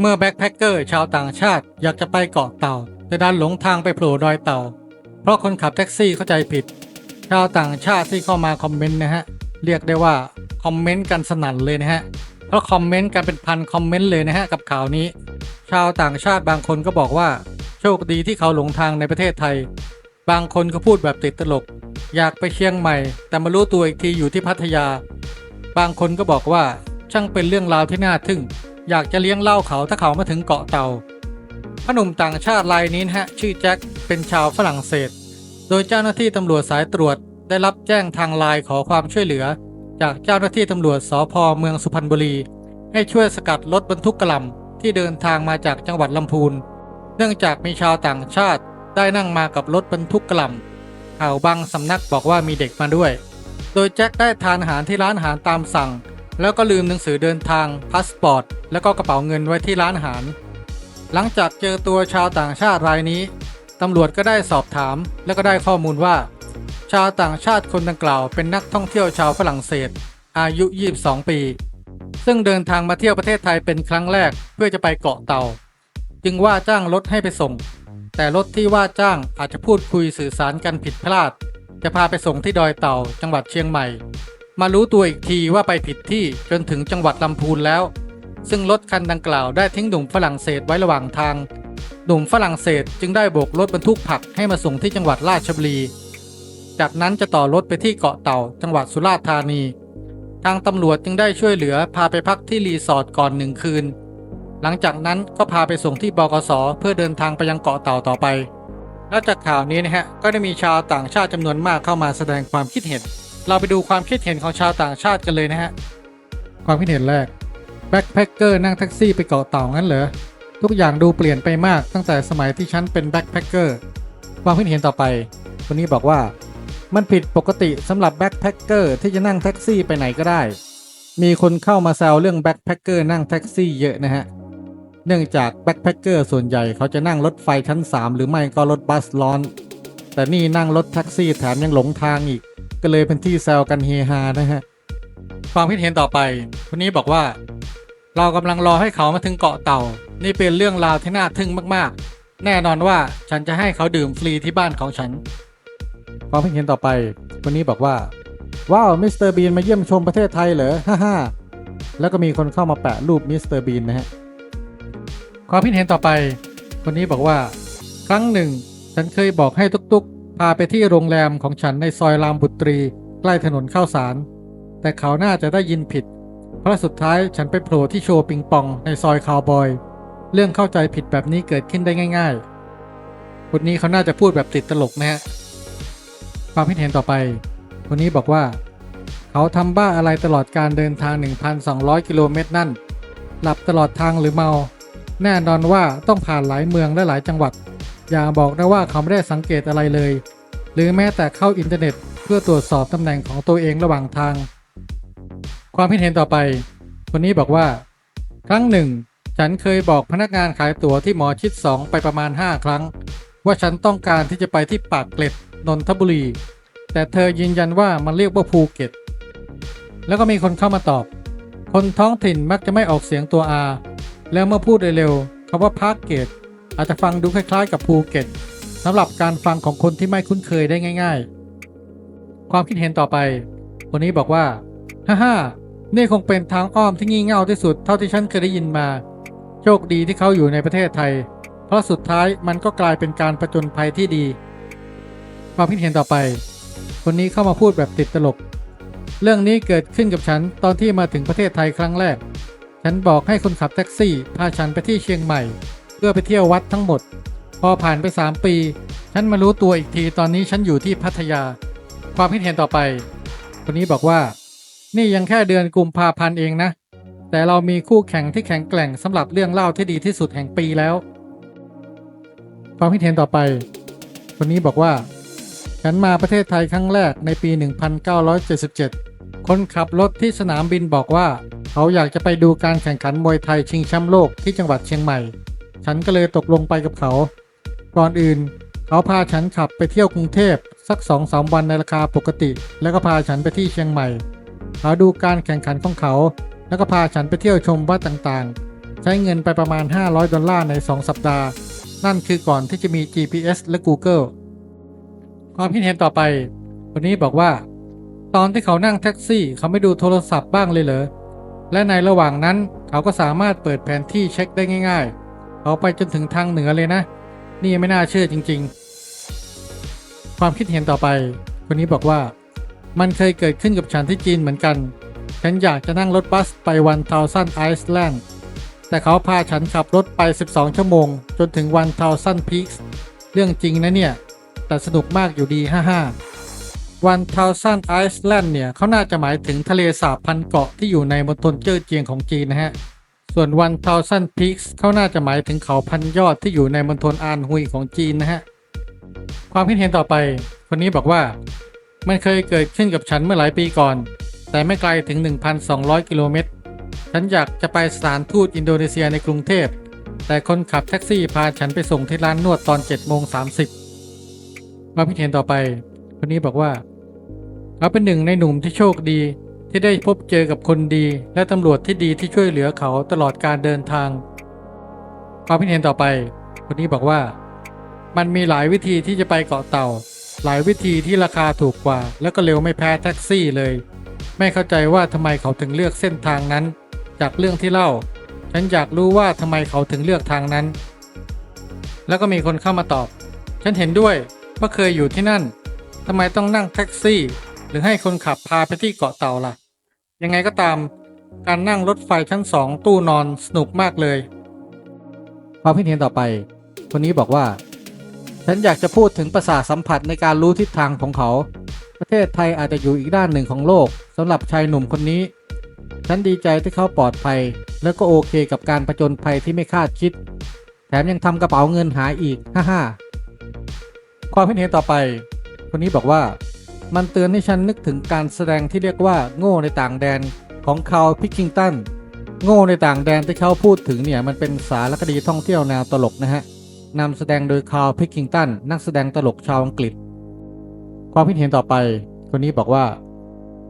เมื่อแบ็คแพคเกอร์ชาวต่างชาติอยากจะไปเกาะเต่า แต่ดันหลงทางไปโผล่ดอยเต่า เพราะคนขับแท็กซี่เข้าใจผิด ชาวต่างชาติที่เข้ามาคอมเมนต์นะฮะ เรียกได้ว่าคอมเมนต์กันสนั่นเลยนะฮะ เพราะคอมเมนต์กันเป็นพันคอมเมนต์เลยนะฮะกับข่าวนี้ ชาวต่างชาติบางคนก็บอกว่า โชคดีที่เขาหลงทางในประเทศไทย บางคนก็พูดแบบติดตลก อยากไปเชียงใหม่ แต่มารู้ตัวอีกทีอยู่ที่พัทยา บางคนก็บอกว่าช่างเป็นเรื่องราวที่น่าทึ่ง อยากจะเลี้ยงเหล้าเขาถ้าเขามาถึงเกาะเต่าพหนุ่มต่างชาติรายนี้ฮะชื่อแจ็คเป็นชาวฝรั่งเศส โดยเจ้าหน้าที่ตำรวจสายตรวจได้รับแจ้งทางไลน์ขอความช่วยเหลือ จากเจ้าหน้าที่ตำรวจสพเมืองสุพรรณบุรี ให้ช่วยสกัดรถบรรทุกกระลำที่เดินทางมาจากจังหวัดลำพูน เนื่องจากมีชาวต่างชาติได้นั่งมากับรถบรรทุกกระลำข่าวบางสำนักบอกว่ามีเด็กมาด้วย โดยแจ็คได้ทานอาหารที่ร้านอาหารตามสั่ง แล้วก็ลืมหนังสือเดินทางพาสปอร์ต แล้วก็กระเป๋าเงินไว้ที่ร้านอาหาร หลังจากเจอตัวชาวต่างชาติรายนี้ ตำรวจก็ได้สอบถาม แล้วก็ได้ข้อมูลว่า ชาวต่างชาติคนดังกล่าวเป็นนักท่องเที่ยวชาวฝรั่งเศส อายุ 22 ปี ซึ่งเดินทางมาเที่ยวประเทศไทยเป็นครั้งแรกเพื่อจะไปเกาะเต่าจึงว่าจ้างรถให้ไปส่ง แต่รถที่ว่าจ้างอาจจะพูดคุยสื่อสารกันผิดพลาด จะพาไปส่งที่ดอยเต่าจังหวัดเชียงใหม่ มารู้ตัวอีกทีว่าไปผิดที่จนถึงจังหวัดลำพูนแล้ว ซึ่งรถคันดังกล่าวได้ทิ้งหนุ่มฝรั่งเศสไว้ระหว่างทาง หนุ่มฝรั่งเศสจึงได้โบกรถบรรทุกผักให้มาส่งที่จังหวัดราชบุรี จากนั้นจะต่อรถไปที่เกาะเต่า จังหวัดสุราษฎร์ธานี ทางตำรวจจึงได้ช่วยเหลือพาไปพักที่รีสอร์ทก่อนหนึ่งคืน หลังจากนั้นก็พาไปส่งที่บกสเพื่อเดินทางไปยังเกาะเต่าต่อไปและจากข่าวนี้นะฮะก็ได้มีชาวต่างชาติจำนวนมากเข้ามาแสดงความคิดเห็น เราไปดูความคิดเห็นของชาวต่างชาติกันเลยนะฮะ ความคิดเห็นแรกแบ็คแพคเกอร์นั่งแท็กซี่ไปเกาะเต่างั้นเหรอ ทุกอย่างดูเปลี่ยนไปมากตั้งแต่สมัยที่ฉันเป็นแบ็คแพคเกอร์ความคิดเห็นต่อไปคนนี้บอกว่ามันผิดปกติสำหรับแบ็คแพคเกอร์ที่จะนั่งแท็กซี่ไปไหนก็ได้ มีคนเข้ามาแซวเรื่องแบ็คแพคเกอร์นั่งแท็กซี่เยอะนะฮะ เนื่องจากแบ็คแพคเกอร์ส่วนใหญ่เขาจะนั่งรถไฟชั้น 3 หรือไม่ก็รถบัสร้อน แต่นี่นั่งรถแท็กซี่แถมยังหลงทางอีก ก็เลยเป็นที่แซวกันเฮฮานะฮะ ความคิดเห็นต่อไปคนนี้บอกว่า เรากำลังรอให้เขามาถึงเกาะเต่า นี่เป็นเรื่องราวที่น่าทึ่งมากๆ แน่นอนว่าฉันจะให้เขาดื่มฟรีที่บ้านของฉัน ความคิดเห็นต่อไปคนนี้บอกว่า ว้าวมิสเตอร์บีนมาเยี่ยมชมประเทศไทยเหรอฮ่าฮ่าแล้วก็มีคนเข้ามาแปะรูปมิสเตอร์บีนนะฮะความคิดเห็นต่อไป คนนี้บอกว่า ครั้งหนึ่ง ฉันเคยบอกให้ตุกๆ พาไปที่โรงแรมของฉันในซอยรามบุตรี ใกล้ถนนข้าวสาร แต่เขาน่าจะได้ยินผิด เพราะสุดท้ายฉันไปโผล่ที่โชว์ปิงปองในซอยคาวบอย เรื่องเข้าใจผิดแบบนี้เกิดขึ้นได้ง่ายๆคนนี้เขาน่าจะพูดแบบติดตลกนะฮะความคิดเห็นต่อไป คนนี้บอกว่า เขาทำบ้าอะไรตลอดการเดินทาง 1,200 กิโลเมตรนั่น หลับตลอดทางหรือเมา แน่นอนว่าต้องผ่านหลายเมืองและหลายจังหวัด อย่าบอกนะว่าเขาไม่ได้สังเกตอะไรเลย หรือแม้แต่เข้าอินเทอร์เน็ต เพื่อตรวจสอบตำแหน่งของตัวเองระหว่างทาง ความคิดเห็นต่อไป คนนี้บอกว่า ครั้งหนึ่ง ฉันเคยบอกพนักงานขายตั๋วที่หมอชิด 2 ไปประมาณ 5 ครั้ง ว่าฉันต้องการที่จะไปที่ปากเกร็ดนนทบุรี แต่เธอยืนยันว่ามันเรียกว่าภูเก็ต แล้วก็มีคนเข้ามาตอบ คนท้องถิ่นมักจะไม่ออกเสียงตัว R แล้วเมื่อพูดเร็วๆคำว่าพารเกต อาจจะฟังดูคล้ายๆ กับภูเก็ตสำหรับการฟังของคนที่ไม่คุ้นเคยได้ง่าย ๆ ความคิดเห็นต่อไป คนนี้บอกว่าฮ่าฮ่านี่คงเป็นทางอ้อมที่งี่เง่าที่สุดเท่าที่ฉันเคยได้ยินมา โชคดีที่เขาอยู่ในประเทศไทย เพราะสุดท้ายมันก็กลายเป็นการประจนภัยที่ดี ความคิดเห็นต่อไป คนนี้เข้ามาพูดแบบติดตลก เรื่องนี้เกิดขึ้นกับฉันตอนที่มาถึงประเทศไทยครั้งแรก ฉันบอกให้คนขับแท็กซี่พาฉันไปที่เชียงใหม่ เพื่อไปเที่ยววัดทั้งหมด พอผ่านไป 3 ปี ฉันมารู้ตัวอีกทีตอนนี้ฉันอยู่ที่พัทยา ความคิดเห็นต่อไป คนนี้บอกว่า นี่ยังแค่เดือนกุมภาพันธ์เองนะ แต่เรามีคู่แข่งที่แข็งแกร่งสำหรับเรื่องเล่าที่ดีที่สุดแห่งปีแล้ว ความคิดเห็นต่อไป คนนี้บอกว่า ฉันมาประเทศไทยครั้งแรกในปี 1977 คนขับรถที่สนามบินบอกว่า เขาอยากจะไปดูการแข่งขันมวยไทยชิงแชมป์โลกที่จังหวัดเชียงใหม่ ฉันก็เลยตกลงไปกับเขา ก่อนอื่น เขาพาฉันขับไปเที่ยวกรุงเทพสักสองสามวันในราคาปกติ แล้วก็พาฉันไปที่เชียงใหม่ เขาดูการแข่งขันของเขา แล้วก็พาฉันไปเที่ยวชมวัดต่างๆ ใช้เงินไปประมาณ 500 ดอลลาร์ใน 2 สัปดาห์ นั่นคือก่อนที่จะมี GPS และ Google ความคิดเห็นต่อไป คนนี้บอกว่า ตอนที่เขานั่งแท็กซี่ เขาไม่ดูโทรศัพท์บ้างเลยเหรอ และในระหว่างนั้นเขาก็สามารถเปิดแผนที่เช็คได้ง่าย ๆ เขาไปจนถึงทางเหนือเลยนะ นี่ไม่น่าเชื่อจริง ๆ ความคิดเห็นต่อไป คนนี้บอกว่า มันเคยเกิดขึ้นกับฉันที่จีนเหมือนกัน ฉันอยากจะนั่งรถบัสไปวันทาวซันไอซ์แลนด์แต่เขาพาฉันขับรถไป 12 ชั่วโมง จนถึงวันทาวซันพีคส์เรื่องจริงนะเนี่ย แต่สนุกมากอยู่ดีฮ่าฮ่าวันทาวซันไอซ์แลนด์เนี่ยเขาน่าจะหมายถึงทะเลสาบพันเกาะที่อยู่ในมณฑลเจ้อเจียงของจีนนะฮะ ส่วนวันทาวซันพีคส์เขาน่าจะหมายถึงเขาพันยอดที่อยู่ในมณฑลอานฮุยของจีนนะฮะ ความคิดเห็นต่อไป คนนี้บอกว่า มันเคยเกิดขึ้นกับฉันเมื่อหลายปีก่อน แต่ไม่ไกลถึง 1,200 กิโลเมตร ฉันอยากจะไปสถานทูตอินโดนีเซียในกรุงเทพ แต่คนขับแท็กซี่พาฉันไปส่งที่ร้านนวดตอน7โมง30ความคิดเห็นต่อไป คนนี้บอกว่าเขาเป็นหนึ่งในหนุ่มที่โชคดี ที่ได้พบเจอกับคนดี และตำรวจที่ดีที่ช่วยเหลือเขาตลอดการเดินทาง ความคิดเห็นต่อไป คนนี้บอกว่า มันมีหลายวิธีที่จะไปเกาะเต่า หลายวิธีที่ราคาถูกกว่า แล้วก็เร็วไม่แพ้แท็กซี่เลย ไม่เข้าใจว่าทำไมเขาถึงเลือกเส้นทางนั้น จากเรื่องที่เล่า ฉันอยากรู้ว่าทำไมเขาถึงเลือกทางนั้น แล้วก็มีคนเข้ามาตอบ ฉันเห็นด้วยว่าเคยอยู่ที่นั่นทำไมต้องนั่งแท็กซี่ หรือให้คนขับพาไปที่เกาะเต่าล่ะ ยังไงก็ตามการนั่งรถไฟชั้นสองตู้นอนสนุกมากเลยความคิดเห็นต่อไป คนนี้บอกว่า ฉันอยากจะพูดถึงประสาทสัมผัสในการรู้ทิศทางของเขา ประเทศไทยอาจจะอยู่อีกด้านหนึ่งของโลกสำหรับชายหนุ่มคนนี้ ฉันดีใจที่เขาปลอดภัย แล้วก็โอเคกับการประจนภัยที่ไม่คาดคิด แถมยังทำกระเป๋าเงินหายอีก ฮ่าฮ่าความคิดเห็นต่อไป คนนี้บอกว่า มันเตือนให้ฉันนึกถึงการแสดงที่เรียกว่า โง่ในต่างแดนของคาร์ลพิกกิงตันโง่ในต่างแดนที่เขาพูดถึงเนี่ยมันเป็นสารคดีท่องเที่ยวแนวตลกนะฮะนำแสดงโดยคาร์ลพิกกิงตันนักแสดงตลกชาวอังกฤษ ความคิดเห็นต่อไป คนนี้บอกว่า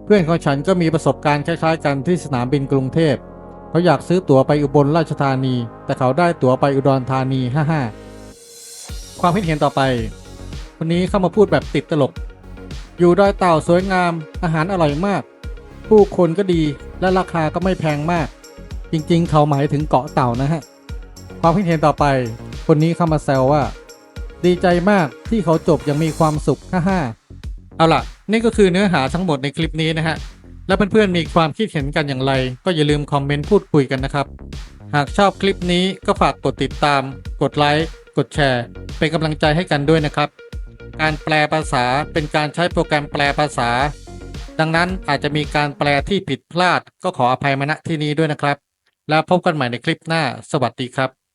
เพื่อนของฉันก็มีประสบการณ์คล้ายๆกันที่สนามบินกรุงเทพเขาอยากซื้อตั๋วไปอุบลราชธานี แต่เขาได้ตั๋วไปอุดรธานีฮ่าฮ่าความคิดเห็นต่อไป คนนี้เข้ามาพูดแบบติดตลก อยู่ดอยเต่าสวยงาม อาหารอร่อยมาก ผู้คนก็ดีและราคาก็ไม่แพงมาก จริงๆ เขาหมายถึงเกาะเต่านะฮะ ความคิดเห็นต่อไป คนนี้เข้ามาแซวว่า ดีใจมากที่เขาจบย่างมีความสุขฮ่าฮ่าเอาล่ะ นี่ก็คือเนื้อหาทั้งหมดในคลิปนี้นะฮะ แล้วเพื่อนๆมีความคิดเห็นกันอย่างไร ก็อย่าลืมคอมเมนต์พูดคุยกันนะครับ หากชอบคลิปนี้ก็ฝากกดติดตาม กดไลค์กดแชร์ เป็นกำลังใจให้กันด้วยนะครับ การแปลภาษาเป็นการใช้โปรแกรมแปลภาษา ดังนั้นอาจจะมีการแปลที่ผิดพลาดก็ขออภัยมาณที่นี้ด้วยนะครับ แล้วพบกันใหม่ในคลิปหน้า สวัสดีครับ